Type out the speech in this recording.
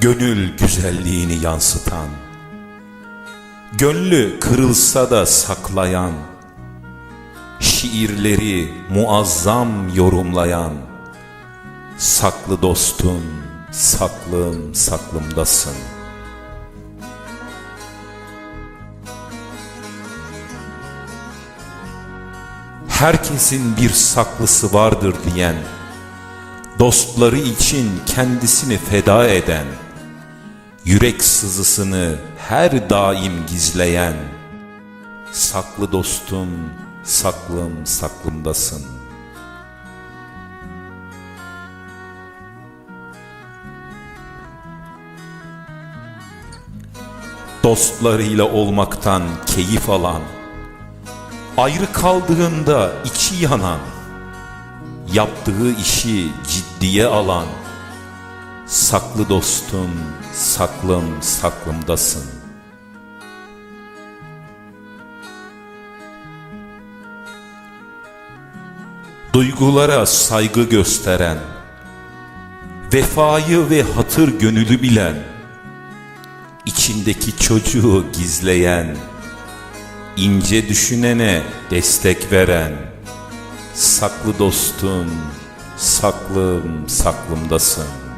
Gönül güzelliğini yansıtan, Gönlü kırılsa da saklayan, Şiirleri muazzam yorumlayan, Saklı dostum, saklım saklımdasın. Herkesin bir saklısı vardır diyen, Dostları için kendisini feda eden, Yürek sızısını her daim gizleyen, Saklı dostum, saklım saklımdasın. Dostlarıyla olmaktan keyif alan, Ayrı kaldığında içi yanan, Yaptığı işi ciddiye alan, Saklı dostum, saklım saklımdasın. Duygulara saygı gösteren, Vefayı ve hatır gönülü bilen, içindeki çocuğu gizleyen, ince düşünene destek veren, Saklı dostum, saklım saklımdasın.